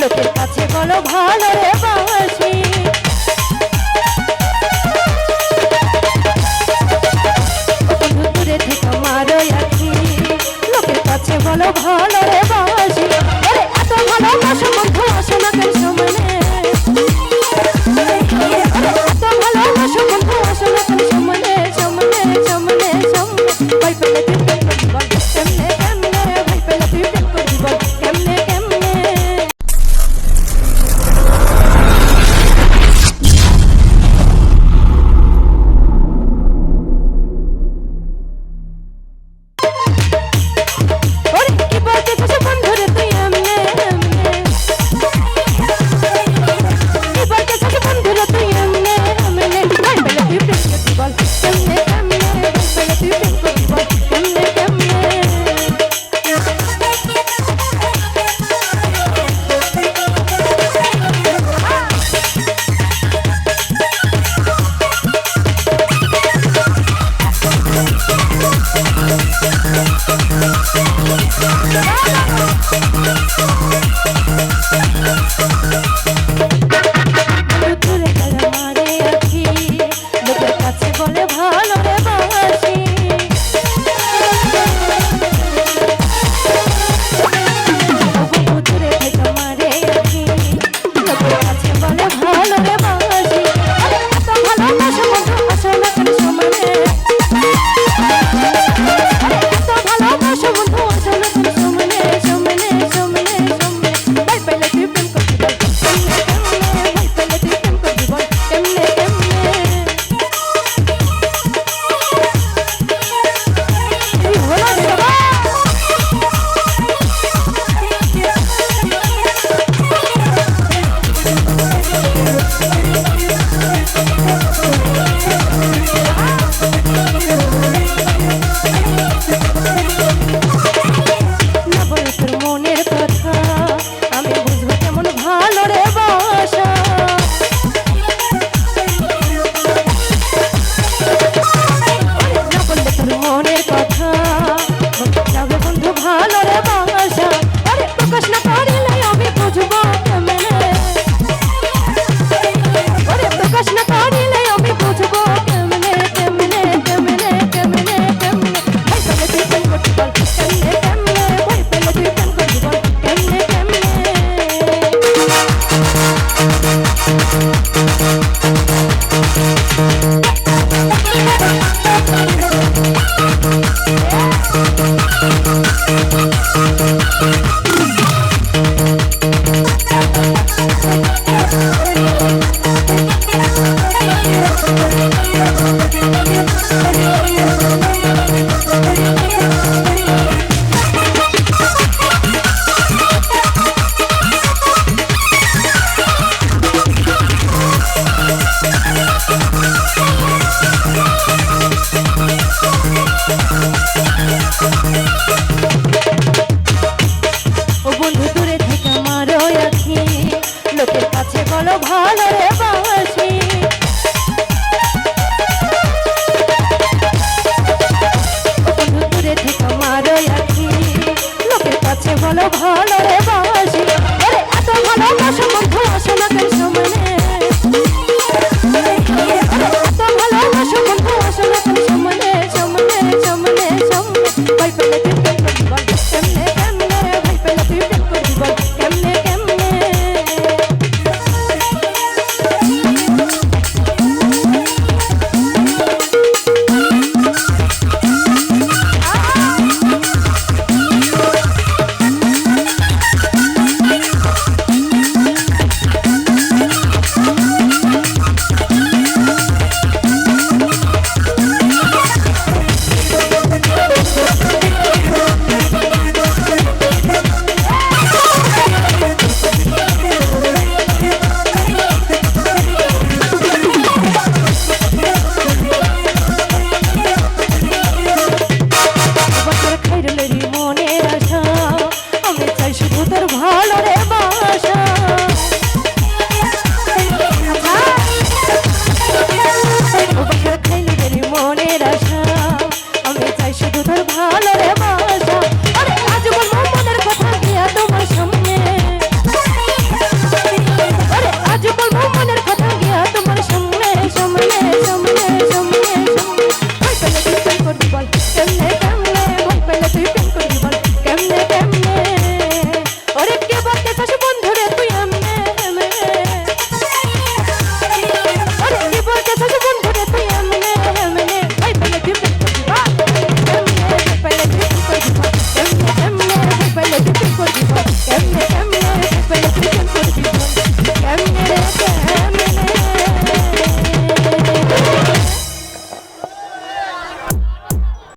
লোকের কাছে বলো ভালো রে বাসি। দূরে থেকে মারো আখি। লোকের কাছে বলো ভালো রে বাসি। এত ভালো আছে বলো ভালো রে বাসি দূরে থেকে মারো আছি লোকের কাছে বলো ভালো রে বাসি এত ভালো বন্ধু, আসো না